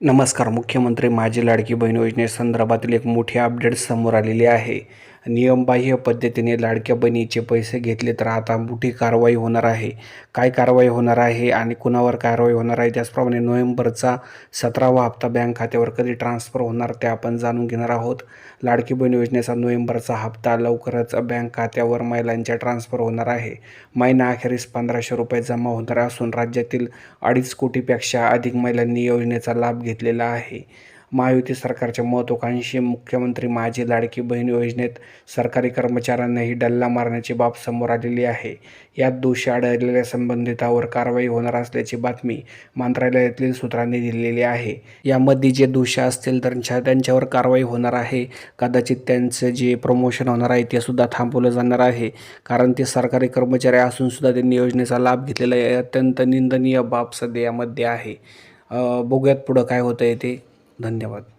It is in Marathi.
नमस्कार मुख्यमंत्री माझी लाडकी बहीण योजनेसंदर्भातील एक मोठी अपडेट समोर आलेली आहे. नियमबाह्य पद्धतीने लाडक्या बहिणीचे पैसे घेतले तर आता मोठी कारवाई होणार आहे. काय कारवाई होणार आहे आणि कुणावर कारवाई होणार आहे? त्याचप्रमाणे नोव्हेंबरचा सतरावा हप्ता बँक खात्यावर कधी ट्रान्स्फर होणार ते आपण जाणून घेणार आहोत. लाडकी बहीण योजनेचा नोव्हेंबरचा हप्ता लवकरच बँक खात्यावर महिलांच्या ट्रान्स्फर होणार आहे. महिना अखेरीस पंधराशे रुपये जमा होणार असून राज्यातील अडीच कोटीपेक्षा अधिक महिलांनी योजनेचा लाभ घेतलेला आहे. महायुती सरकारच्या महत्त्वाकांक्षी मुख्यमंत्री माझी लाडकी बहीण योजनेत सरकारी कर्मचाऱ्यांनाही डल्ला मारण्याची बाब समोर आलेली आहे. यात दोषी आढळलेल्या संबंधितावर कारवाई होणार असल्याची बातमी मंत्रालयातील सूत्रांनी दिलेली आहे. यामध्ये जे दोषी असतील त्यांच्या त्यांच्यावर कारवाई होणार आहे. कदाचित त्यांचं जे प्रमोशन होणार आहे ते सुद्धा थांबवलं जाणार आहे. कारण ते सरकारी कर्मचारी असून सुद्धा त्यांनी योजनेचा लाभ घेतलेला आहे. अत्यंत निंदनीय बाब सध्या यामध्ये आहे. बघूयात पुढं काय होतं आहे ते. धन्यवाद.